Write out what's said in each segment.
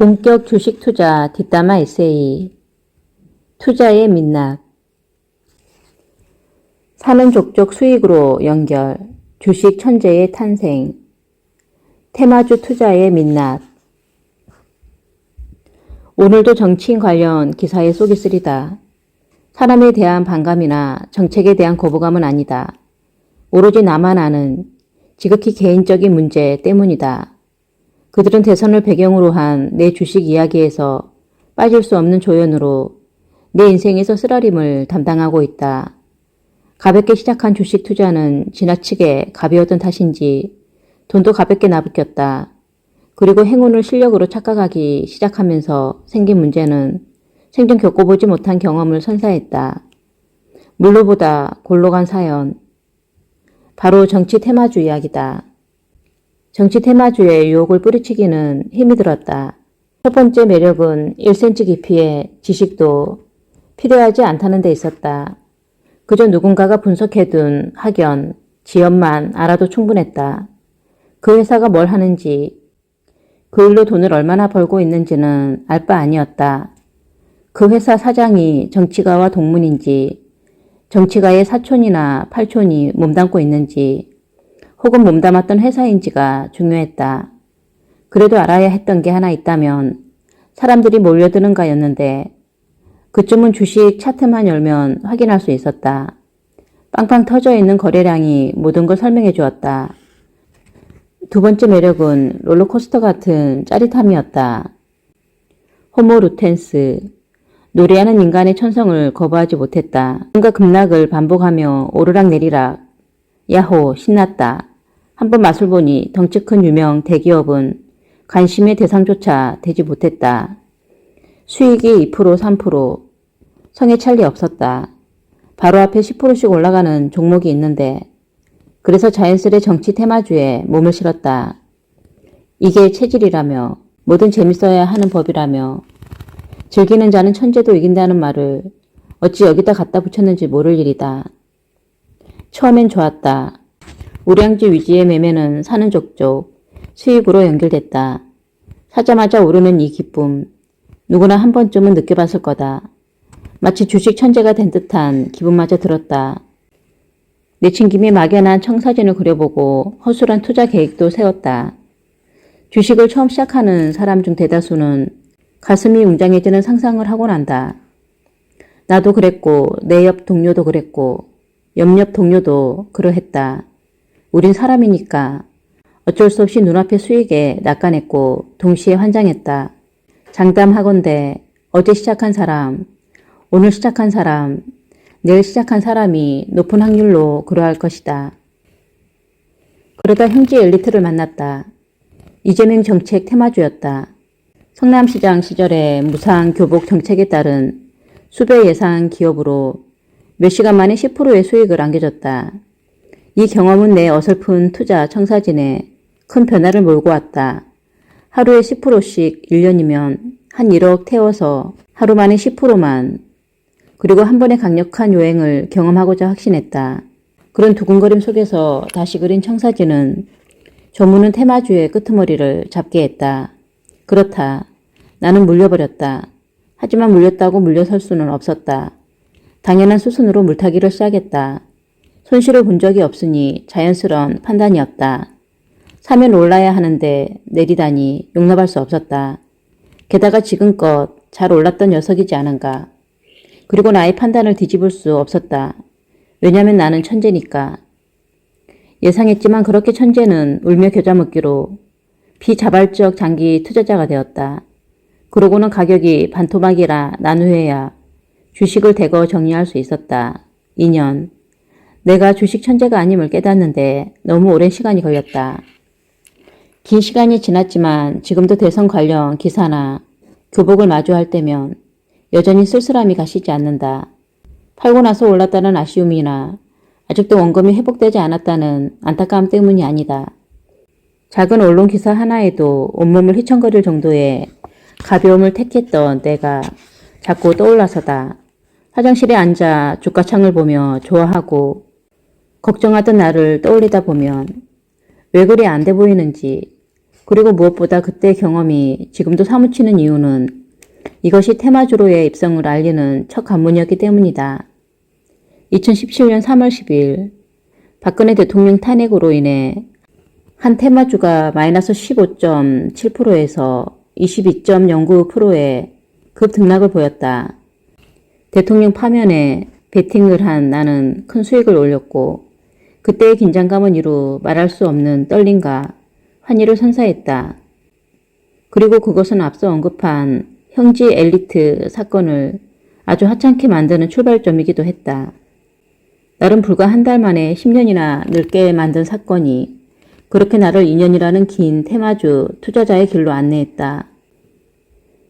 본격 주식 투자 뒷담화 에세이 투자의 민낯 사는 족족 수익으로 연결 주식 천재의 탄생 테마주 투자의 민낯 오늘도 정치인 관련 기사에 쏘기 쓰리다. 사람에 대한 반감이나 정책에 대한 거부감은 아니다. 오로지 나만 아는 지극히 개인적인 문제 때문이다. 그들은 대선을 배경으로 한 내 주식 이야기에서 빠질 수 없는 조연으로 내 인생에서 쓰라림을 담당하고 있다. 가볍게 시작한 주식 투자는 지나치게 가벼웠던 탓인지 돈도 가볍게 나붙겼다. 그리고 행운을 실력으로 착각하기 시작하면서 생긴 문제는 생전 겪어보지 못한 경험을 선사했다. 물로보다 골로 간 사연. 바로 정치 테마주 이야기다. 정치 테마주의 유혹을 뿌리치기는 힘이 들었다. 첫 번째 매력은 1cm 깊이의 지식도 필요하지 않다는 데 있었다. 그저 누군가가 분석해둔 학연, 지연만 알아도 충분했다. 그 회사가 뭘 하는지, 그 일로 돈을 얼마나 벌고 있는지는 알 바 아니었다. 그 회사 사장이 정치가와 동문인지, 정치가의 사촌이나 팔촌이 몸담고 있는지, 혹은 몸담았던 회사인지가 중요했다. 그래도 알아야 했던 게 하나 있다면 사람들이 몰려드는가였는데 그쯤은 주식 차트만 열면 확인할 수 있었다. 빵빵 터져 있는 거래량이 모든 걸 설명해 주었다. 두 번째 매력은 롤러코스터 같은 짜릿함이었다. 호모 루텐스. 노래하는 인간의 천성을 거부하지 못했다. 뭔가 급락을 반복하며 오르락 내리락. 야호, 신났다. 한번 맛을 보니 덩치 큰 유명 대기업은 관심의 대상조차 되지 못했다. 수익이 2% 3% 성에 찰리 없었다. 바로 앞에 10%씩 올라가는 종목이 있는데 그래서 자연스레 정치 테마주에 몸을 실었다. 이게 체질이라며 뭐든 재밌어야 하는 법이라며 즐기는 자는 천재도 이긴다는 말을 어찌 여기다 갖다 붙였는지 모를 일이다. 처음엔 좋았다. 우량주 위지의 매매는 사는 족족 수익으로 연결됐다. 사자마자 오르는 이 기쁨. 누구나 한 번쯤은 느껴봤을 거다. 마치 주식 천재가 된 듯한 기분마저 들었다. 내친 김에 막연한 청사진을 그려보고 허술한 투자 계획도 세웠다. 주식을 처음 시작하는 사람 중 대다수는 가슴이 웅장해지는 상상을 하곤 한다. 나도 그랬고 내 옆 동료도 그랬고 옆옆 동료도 그러했다. 우린 사람이니까 어쩔 수 없이 눈앞의 수익에 낚아냈고 동시에 환장했다. 장담하건대 어제 시작한 사람, 오늘 시작한 사람, 내일 시작한 사람이 높은 확률로 그러할 것이다. 그러다 형제 엘리트를 만났다. 이재명 정책 테마주였다. 성남시장 시절에 무상 교복 정책에 따른 수배 예상 기업으로 몇 시간 만에 10%의 수익을 안겨줬다. 이 경험은 내 어설픈 투자 청사진에 큰 변화를 몰고 왔다. 하루에 10%씩 1년이면 한 1억 태워서 하루 만에 10%만 그리고 한 번의 강력한 요행을 경험하고자 확신했다. 그런 두근거림 속에서 다시 그린 청사진은 조문은 테마주의 끄트머리를 잡게 했다. 그렇다. 나는 물려버렸다. 하지만 물렸다고 물려설 수는 없었다. 당연한 수순으로 물타기를 시작했다. 손실을 본 적이 없으니 자연스러운 판단이었다. 사면 올라야 하는데 내리다니 용납할 수 없었다. 게다가 지금껏 잘 올랐던 녀석이지 않은가. 그리고 나의 판단을 뒤집을 수 없었다. 왜냐면 나는 천재니까. 예상했지만 그렇게 천재는 울며 겨자 먹기로 비자발적 장기 투자자가 되었다. 그러고는 가격이 반토막이라 난 후에야 주식을 대거 정리할 수 있었다. 2년. 내가 주식 천재가 아님을 깨닫는데 너무 오랜 시간이 걸렸다. 긴 시간이 지났지만 지금도 대선 관련 기사나 교복을 마주할 때면 여전히 쓸쓸함이 가시지 않는다. 팔고 나서 올랐다는 아쉬움이나 아직도 원금이 회복되지 않았다는 안타까움 때문이 아니다. 작은 언론 기사 하나에도 온몸을 휘청거릴 정도의 가벼움을 택했던 내가 자꾸 떠올라서다. 화장실에 앉아 주가창을 보며 좋아하고 걱정하던 나를 떠올리다 보면 왜 그리 안 돼 보이는지 그리고 무엇보다 그때 경험이 지금도 사무치는 이유는 이것이 테마주로의 입성을 알리는 첫 관문이었기 때문이다. 2017년 3월 10일 박근혜 대통령 탄핵으로 인해 한 테마주가 마이너스 15.7%에서 22.09%의 급 등락을 보였다. 대통령 파면에 베팅을 한 나는 큰 수익을 올렸고 그때의 긴장감은 이루 말할 수 없는 떨림과 환희를 선사했다. 그리고 그것은 앞서 언급한 형지 엘리트 사건을 아주 하찮게 만드는 출발점이기도 했다. 나름 불과 한 달 만에 10년이나 늙게 만든 사건이 그렇게 나를 2년이라는 긴 테마주 투자자의 길로 안내했다.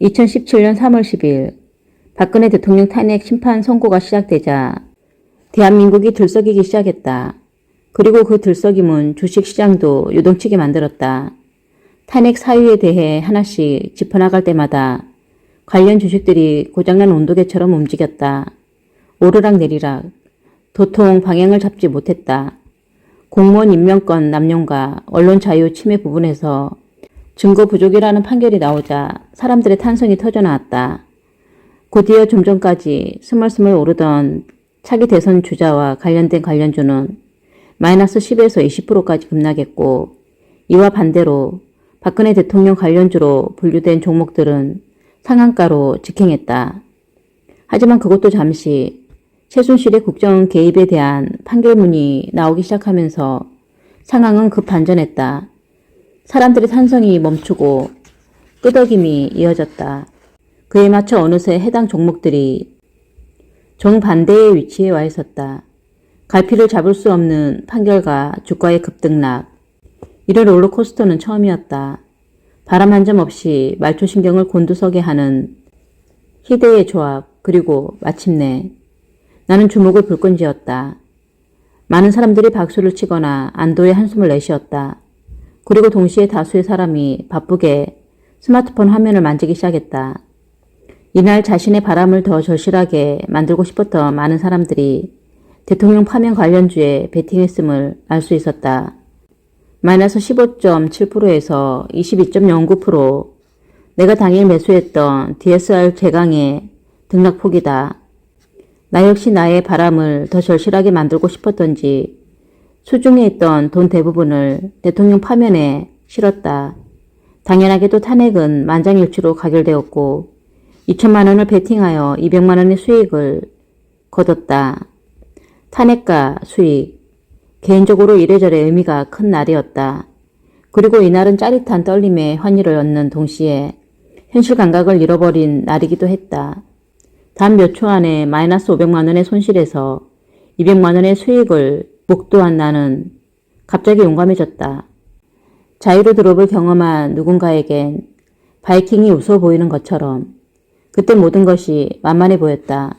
2017년 3월 10일 박근혜 대통령 탄핵 심판 선고가 시작되자 대한민국이 들썩이기 시작했다. 그리고 그 들썩임은 주식시장도 요동치게 만들었다. 탄핵 사유에 대해 하나씩 짚어나갈 때마다 관련 주식들이 고장난 온도계처럼 움직였다. 오르락 내리락. 도통 방향을 잡지 못했다. 공무원 임명권 남용과 언론 자유 침해 부분에서 증거 부족이라는 판결이 나오자 사람들의 탄성이 터져나왔다. 곧이어 좀 전까지 스멀스멀 오르던 차기 대선 주자와 관련된 관련주는 마이너스 10에서 20%까지 급락했고 이와 반대로 박근혜 대통령 관련주로 분류된 종목들은 상한가로 직행했다. 하지만 그것도 잠시 최순실의 국정 개입에 대한 판결문이 나오기 시작하면서 상황은 급반전했다. 사람들의 탄성이 멈추고 끄덕임이 이어졌다. 그에 맞춰 어느새 해당 종목들이 정반대의 위치에 와 있었다. 갈피를 잡을 수 없는 판결과 주가의 급등락. 이런 롤러코스터는 처음이었다. 바람 한 점 없이 말초신경을 곤두서게 하는 희대의 조합, 그리고 마침내 나는 주목을 불끈지었다. 많은 사람들이 박수를 치거나 안도의 한숨을 내쉬었다. 그리고 동시에 다수의 사람이 바쁘게 스마트폰 화면을 만지기 시작했다. 이날 자신의 바람을 더 절실하게 만들고 싶었던 많은 사람들이 대통령 파면 관련주에 베팅했음을 알 수 있었다. 마이너스 15.7%에서 22.09% 내가 당일 매수했던 DSR 제강의 등락폭이다. 나 역시 나의 바람을 더 절실하게 만들고 싶었던지 수중에 있던 돈 대부분을 대통령 파면에 실었다. 당연하게도 탄핵은 만장일치로 가결되었고 2천만 원을 베팅하여 200만 원의 수익을 거뒀다. 탄핵과 수익. 개인적으로 이래저래 의미가 큰 날이었다. 그리고 이날은 짜릿한 떨림에 환희를 얻는 동시에 현실 감각을 잃어버린 날이기도 했다. 단 몇 초 안에 마이너스 500만 원의 손실에서 200만 원의 수익을 목도한 나는 갑자기 용감해졌다. 자유로 드롭을 경험한 누군가에겐 바이킹이 웃어 보이는 것처럼 그때 모든 것이 만만해 보였다.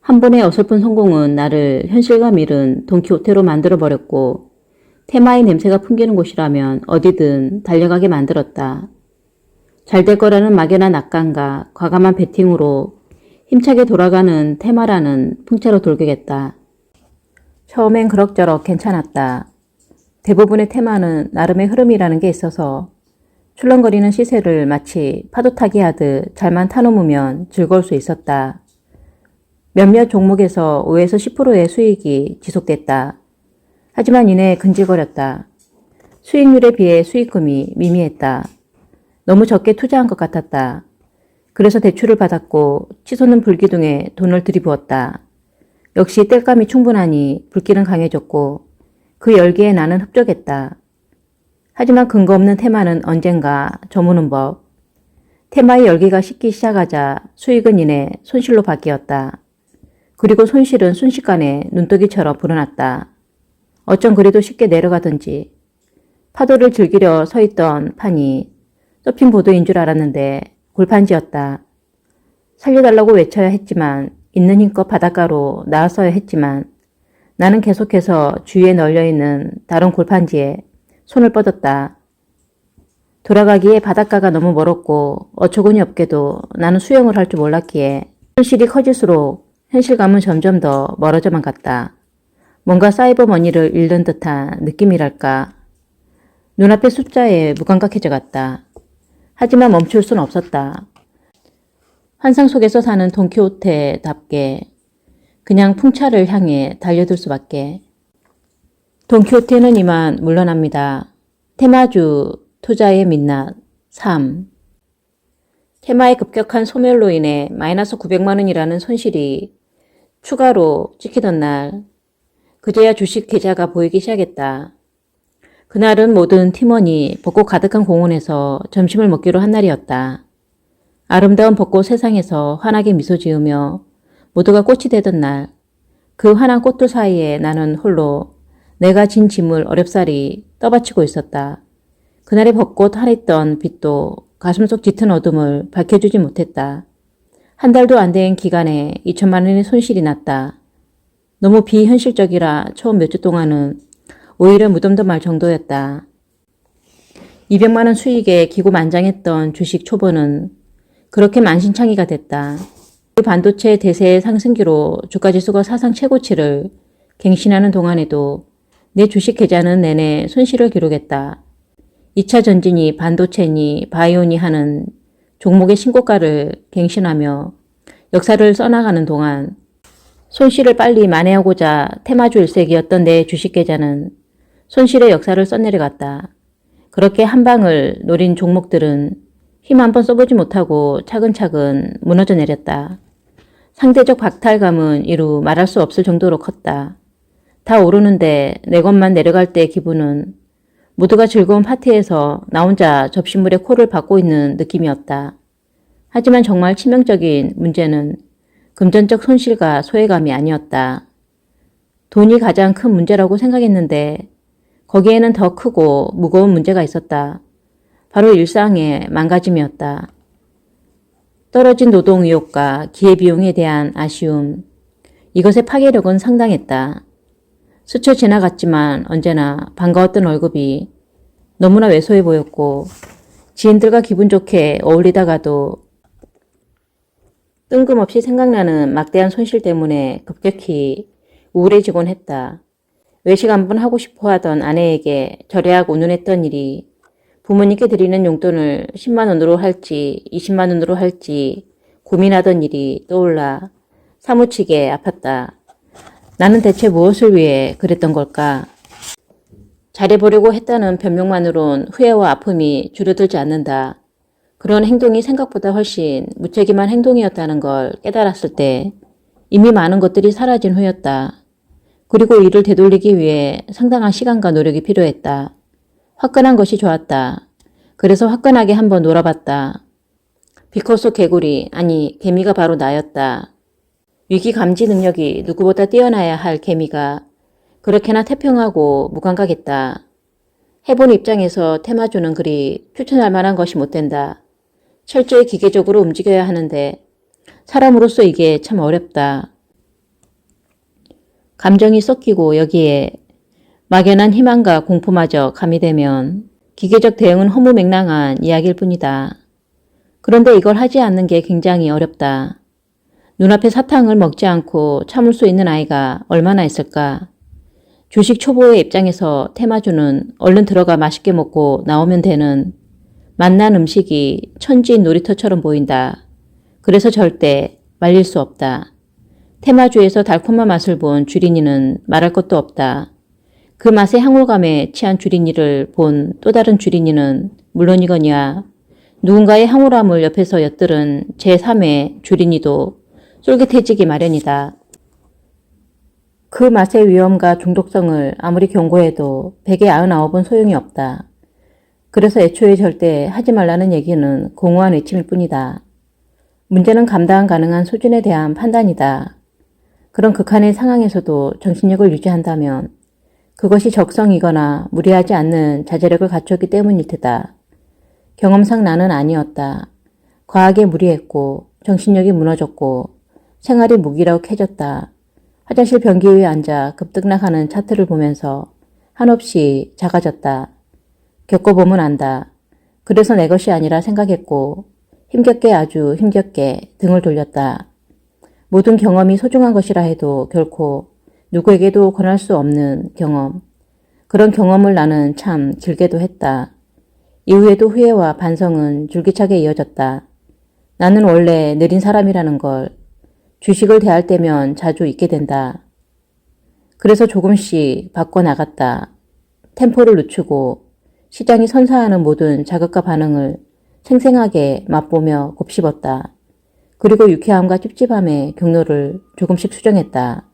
한 번의 어설픈 성공은 나를 현실감 잃은 돈키호테로 만들어버렸고 테마의 냄새가 풍기는 곳이라면 어디든 달려가게 만들었다. 잘 될 거라는 막연한 낙관과 과감한 베팅으로 힘차게 돌아가는 테마라는 풍채로 돌겠다. 처음엔 그럭저럭 괜찮았다. 대부분의 테마는 나름의 흐름이라는 게 있어서 출렁거리는 시세를 마치 파도 타기 하듯 잘만 타놓으면 즐거울 수 있었다. 몇몇 종목에서 5에서 10%의 수익이 지속됐다. 하지만 이내 근질거렸다. 수익률에 비해 수익금이 미미했다. 너무 적게 투자한 것 같았다. 그래서 대출을 받았고 치솟는 불기둥에 돈을 들이부었다. 역시 땔감이 충분하니 불길은 강해졌고 그 열기에 나는 흡족했다. 하지만 근거 없는 테마는 언젠가 저무는 법. 테마의 열기가 식기 시작하자 수익은 이내 손실로 바뀌었다. 그리고 손실은 순식간에 눈뜨기처럼 불어났다. 어쩜 그래도 쉽게 내려가든지 파도를 즐기려 서 있던 판이 서핑보드인 줄 알았는데 골판지였다. 살려달라고 외쳐야 했지만 있는 힘껏 바닷가로 나왔어야 했지만 나는 계속해서 주위에 널려있는 다른 골판지에 손을 뻗었다. 돌아가기에 바닷가가 너무 멀었고 어처구니 없게도 나는 수영을 할 줄 몰랐기에 현실이 커질수록 현실감은 점점 더 멀어져만 갔다. 뭔가 사이버 머니를 잃는 듯한 느낌이랄까. 눈앞의 숫자에 무감각해져 갔다. 하지만 멈출 순 없었다. 환상 속에서 사는 돈키호테답게 그냥 풍차를 향해 달려들 수밖에. 돈키호테는 이만 물러납니다. 테마주 투자의 민낯 3 테마의 급격한 소멸로 인해 마이너스 900만 원이라는 손실이 추가로 찍히던 날 그제야 주식 계좌가 보이기 시작했다. 그날은 모든 팀원이 벚꽃 가득한 공원에서 점심을 먹기로 한 날이었다. 아름다운 벚꽃 세상에서 환하게 미소 지으며 모두가 꽃이 되던 날, 그 환한 꽃들 사이에 나는 홀로 내가 진 짐을 어렵사리 떠받치고 있었다. 그날의 벚꽃 하랬던 빛도 가슴속 짙은 어둠을 밝혀주지 못했다. 한 달도 안 된 기간에 2천만 원의 손실이 났다. 너무 비현실적이라 처음 몇 주 동안은 오히려 무덤도 말 정도였다. 200만 원 수익에 기고만장했던 주식 초보는 그렇게 만신창이가 됐다. 그 반도체 대세 상승기로 주가지수가 사상 최고치를 갱신하는 동안에도 내 주식 계좌는 내내 손실을 기록했다. 2차 전진이 반도체니 바이오니 하는 종목의 신고가를 갱신하며 역사를 써나가는 동안 손실을 빨리 만회하고자 테마주 일색이었던 내 주식 계좌는 손실의 역사를 써내려갔다. 그렇게 한 방을 노린 종목들은 힘 한 번 써보지 못하고 차근차근 무너져 내렸다. 상대적 박탈감은 이루 말할 수 없을 정도로 컸다. 다 오르는데 내 것만 내려갈 때 기분은 모두가 즐거운 파티에서 나 혼자 접시물에 코를 박고 있는 느낌이었다. 하지만 정말 치명적인 문제는 금전적 손실과 소외감이 아니었다. 돈이 가장 큰 문제라고 생각했는데 거기에는 더 크고 무거운 문제가 있었다. 바로 일상의 망가짐이었다. 떨어진 노동 의욕과 기회비용에 대한 아쉬움. 이것의 파괴력은 상당했다. 스쳐 지나갔지만 언제나 반가웠던 월급이 너무나 왜소해 보였고 지인들과 기분 좋게 어울리다가도 뜬금없이 생각나는 막대한 손실 때문에 급격히 우울해지곤 했다. 외식 한번 하고 싶어 하던 아내에게 절약하고 운운했던 일이 부모님께 드리는 용돈을 10만 원으로 할지 20만 원으로 할지 고민하던 일이 떠올라 사무치게 아팠다. 나는 대체 무엇을 위해 그랬던 걸까? 잘해보려고 했다는 변명만으론 후회와 아픔이 줄어들지 않는다. 그런 행동이 생각보다 훨씬 무책임한 행동이었다는 걸 깨달았을 때 이미 많은 것들이 사라진 후였다. 그리고 이를 되돌리기 위해 상당한 시간과 노력이 필요했다. 화끈한 것이 좋았다. 그래서 화끈하게 한번 놀아봤다. 비커소 개구리, 아니 개미가 바로 나였다. 위기 감지 능력이 누구보다 뛰어나야 할 개미가 그렇게나 태평하고 무감각했다. 해본 입장에서 테마주는 그리 추천할 만한 것이 못 된다. 철저히 기계적으로 움직여야 하는데 사람으로서 이게 참 어렵다. 감정이 섞이고 여기에 막연한 희망과 공포마저 가미되면 기계적 대응은 허무맹랑한 이야기일 뿐이다. 그런데 이걸 하지 않는 게 굉장히 어렵다. 눈앞에 사탕을 먹지 않고 참을 수 있는 아이가 얼마나 있을까? 주식 초보의 입장에서 테마주는 얼른 들어가 맛있게 먹고 나오면 되는 맛난 음식이 천지인 놀이터처럼 보인다. 그래서 절대 말릴 수 없다. 테마주에서 달콤한 맛을 본 주린이는 말할 것도 없다. 그 맛의 향홀감에 취한 주린이를 본 또 다른 주린이는 물론이거니와 누군가의 향홀함을 옆에서 엿들은 제3의 주린이도 쫄깃해지기 마련이다. 그 맛의 위험과 중독성을 아무리 경고해도 100에 99은 소용이 없다. 그래서 애초에 절대 하지 말라는 얘기는 공허한 외침일 뿐이다. 문제는 감당 가능한 수준에 대한 판단이다. 그런 극한의 상황에서도 정신력을 유지한다면 그것이 적성이거나 무리하지 않는 자제력을 갖췄기 때문일 테다. 경험상 나는 아니었다. 과하게 무리했고 정신력이 무너졌고 생활이 무기력해졌다. 화장실 변기 위에 앉아 급등락하는 차트를 보면서 한없이 작아졌다. 겪어보면 안다. 그래서 내 것이 아니라 생각했고 힘겹게 아주 힘겹게 등을 돌렸다. 모든 경험이 소중한 것이라 해도 결코 누구에게도 권할 수 없는 경험. 그런 경험을 나는 참 길게도 했다. 이후에도 후회와 반성은 줄기차게 이어졌다. 나는 원래 느린 사람이라는 걸 주식을 대할 때면 자주 잊게 된다. 그래서 조금씩 바꿔 나갔다. 템포를 늦추고 시장이 선사하는 모든 자극과 반응을 생생하게 맛보며 곱씹었다. 그리고 유쾌함과 찝찝함의 경로를 조금씩 수정했다.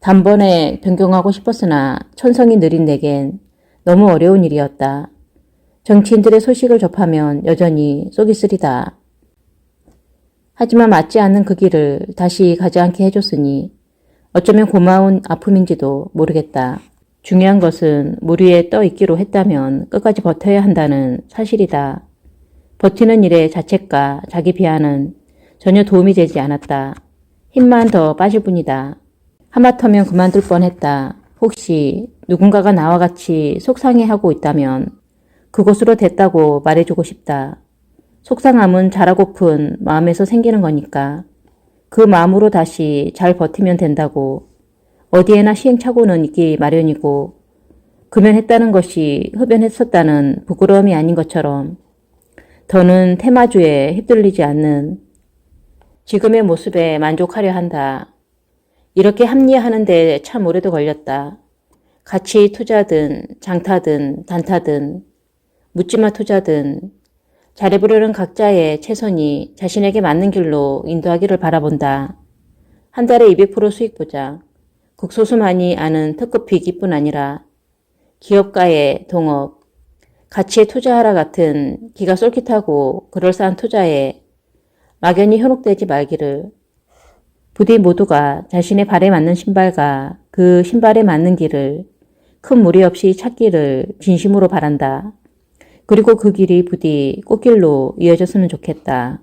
단번에 변경하고 싶었으나 천성이 느린 내겐 너무 어려운 일이었다. 정치인들의 소식을 접하면 여전히 속이 쓰리다. 하지만 맞지 않는 그 길을 다시 가지 않게 해줬으니 어쩌면 고마운 아픔인지도 모르겠다. 중요한 것은 물 위에 떠 있기로 했다면 끝까지 버텨야 한다는 사실이다. 버티는 일의 자책과 자기 비하는 전혀 도움이 되지 않았다. 힘만 더 빠질 뿐이다. 하마터면 그만둘 뻔했다. 혹시 누군가가 나와 같이 속상해하고 있다면 그곳으로 됐다고 말해주고 싶다. 속상함은 잘하고픈 마음에서 생기는 거니까 그 마음으로 다시 잘 버티면 된다고 어디에나 시행착오는 있기 마련이고 금연했다는 것이 흡연했었다는 부끄러움이 아닌 것처럼 더는 테마주에 휩들리지 않는 지금의 모습에 만족하려 한다. 이렇게 합리화하는데 참 오래도 걸렸다. 가치 투자든 장타든 단타든 묻지마 투자든 잘해보려는 각자의 최선이 자신에게 맞는 길로 인도하기를 바라본다. 한 달에 200% 수익 보자. 극소수만이 아는 특급 비기뿐 아니라 기업가의 동업, 가치에 투자하라 같은 기가 쏠깃하고 그럴싸한 투자에 막연히 현혹되지 말기를 부디 모두가 자신의 발에 맞는 신발과 그 신발에 맞는 길을 큰 무리 없이 찾기를 진심으로 바란다. 그리고 그 길이 부디 꽃길로 이어졌으면 좋겠다.